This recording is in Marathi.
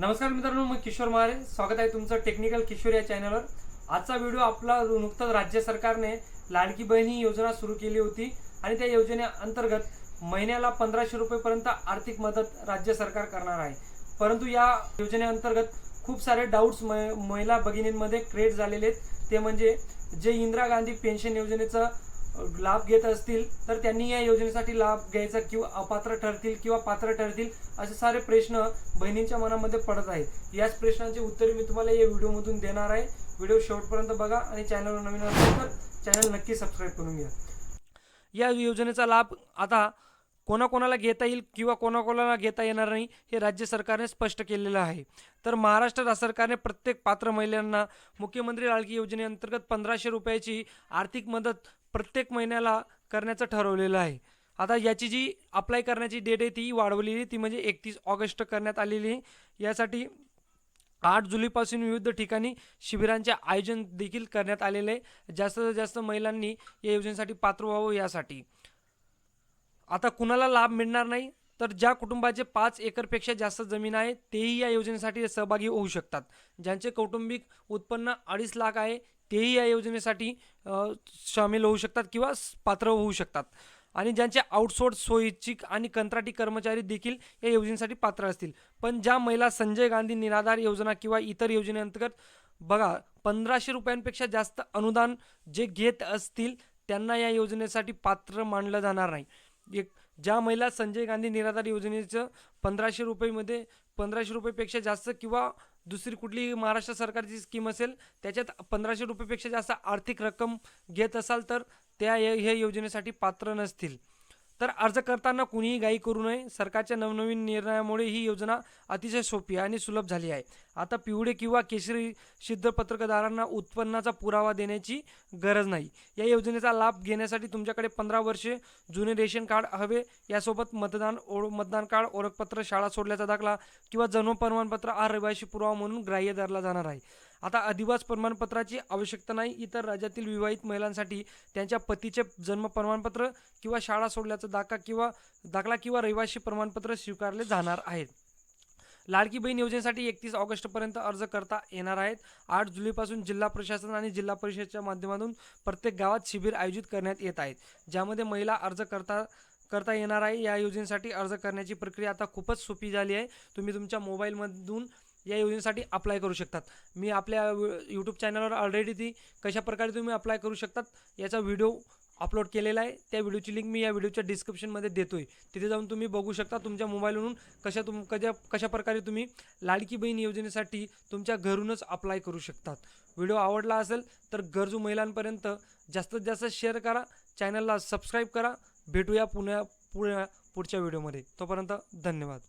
नमस्कार मित्रांनो मी किशोर महारे स्वागत आहे तुमचं टेक्निकल किशोर या चॅनलवर आजचा व्हिडिओ आपला नुकताच राज्य सरकारने लाडकी बहीण ही योजना सुरू केली होती आणि त्या योजनेअंतर्गत महिन्याला पंधराशे रुपयेपर्यंत आर्थिक मदत राज्य सरकार करणार आहे. परंतु या योजनेअंतर्गत खूप सारे डाऊट्स महिला भगिनींमध्ये क्रिएट झालेले आहेत. ते म्हणजे जे इंदिरा गांधी पेन्शन योजनेचं लाभ घेत असतील तर त्यांनी या योजनेसाठी लाभ घ्यायचा किंवा अपात्र ठरतील किंवा पात्र ठरतील असे सारे प्रश्न बहिणींच्या मनामध्ये पडत आहेत. याच प्रश्नांचे उत्तर मी तुम्हाला या व्हिडिओमधून देणार आहे. व्हिडिओ शेवटपर्यंत बघा आणि चॅनलवर नवीन असेल तर चॅनल नक्की सबस्क्राईब करून घ्या. या योजनेचा लाभ आता कोणाकोणाला घेता येईल किंवा कोणाकोणाला घेता येणार नाही हे राज्य सरकारने स्पष्ट केलेलं आहे. तर महाराष्ट्र राज्य सरकारने प्रत्येक पात्र महिलांना मुख्यमंत्री लाडकी योजनेअंतर्गत पंधराशे रुपयाची आर्थिक मदत प्रत्येक महिन्याला करण्याचं ठरवलेलं आहे. आता याची जी अप्लाय करण्याची डेट आहे ती वाढवलेली ती म्हणजे एकतीस ऑगस्ट करण्यात आलेली आहे. यासाठी आठ जुलैपासून विविध ठिकाणी शिबिरांचे आयोजन देखील करण्यात आलेले आहे. जास्तीत जास्त महिलांनी या योजनेसाठी पात्र व्हावं यासाठी. आता कुणाला लाभ मिळणार नाही तर ज्या कुटुंबाचे पाच एकरपेक्षा जास्त जमीन आहे तेही या योजनेसाठी सहभागी होऊ शकतात. ज्यांचे कौटुंबिक उत्पन्न अडीच लाख आहे तेही या योजनेसाठी सामील होऊ शकतात किंवा पात्र होऊ शकतात. आणि ज्यांचे आउटसोर्स स्वैच्छिक आणि कंत्राटी कर्मचारी देखील या योजनेसाठी पात्र असतील. पण ज्या महिला संजय गांधी निराधार योजना किंवा इतर योजनेअंतर्गत बघा पंधराशे रुपयांपेक्षा जास्त अनुदान जे घेत असतील त्यांना या योजनेसाठी पात्र मानलं जाणार नाही. एक ज्या महिला संजय गांधी निराधार योजनेचं पंधराशे रुपयेमध्ये पंधराशे रुपयेपेक्षा जास्त किंवा दुसरी कुठली महाराष्ट्र सरकारची स्कीम असेल त्याच्यात पंधराशे रुपयेपेक्षा जास्त आर्थिक रक्कम घेत असाल तर त्या या ह्या योजनेसाठी पात्र नसतील. तर अर्ज करताना कुणीही घाई करू नये. सरकारच्या नवनवीन निर्णयामुळे ही योजना अतिशय सोपी आणि सुलभ झाली आहे. आता पिवळे किंवा केशरी शिद्धपत्रकदारांना उत्पन्नाचा पुरावा देण्याची गरज नाही. या योजनेचा लाभ घेण्यासाठी तुमच्याकडे पंधरा वर्षे जुने रेशन कार्ड हवे. यासोबत मतदान ओळ मतदान कार्ड ओळखपत्र शाळा सोडल्याचा दाखला किंवा जन्म प्रमाणपत्र हा रहिवाशी पुरावा म्हणून ग्राह्य धरला जाणार आहे. आता अधिवास प्रमाणपत्राची आवश्यकता नाही इतर राज्यातील विवाहित महिलांसाठी त्यांच्या पतीचे जन्म प्रमाणपत्र किंवा शाळा सोडल्याचा दाखला किंवा दाखला किंवा रहिवासी प्रमाणपत्र स्वीकारले जाणार आहेत. लाडकी बहीण योजनेसाठी एकतीस ऑगस्टपर्यंत अर्ज करता येणार आहेत. आठ जुलैपासून जिल्हा प्रशासन आणि जिल्हा परिषदच्या माध्यमातून प्रत्येक गावात शिबिर आयोजित करण्यात येत आहेत. ज्यामध्ये महिला अर्ज करता करता येणार आहे. या योजनेसाठी अर्ज करण्याची प्रक्रिया आता खूपच सोपी झाली आहे. तुम्ही तुमच्या मोबाईलमधून या योजनेसाठी अप्लाय करू शकतात. मी आपल्या यूट्यूब चॅनलवर ऑलरेडी ती कशा प्रकारे तुम्ही अप्लाय करू शकतात याचा व्हिडिओ अपलोड केलेला आहे. त्या व्हिडिओची लिंक मी या व्हिडिओच्या डिस्क्रिप्शनमध्ये देतो आहे तिथे जाऊन तुम्ही बघू शकता तुमच्या मोबाईलवरून कशा तुम कशा कशा प्रकारे तुम्ही लाडकी बहीण योजनेसाठी तुमच्या घरूनच अप्लाय करू शकतात. व्हिडिओ आवडला असेल तर गरजू महिलांपर्यंत जास्तीत जास्त शेअर करा. चॅनलला सबस्क्राईब करा. भेटूया पुण्या पुण्या पुढच्या व्हिडिओमध्ये तोपर्यंत धन्यवाद.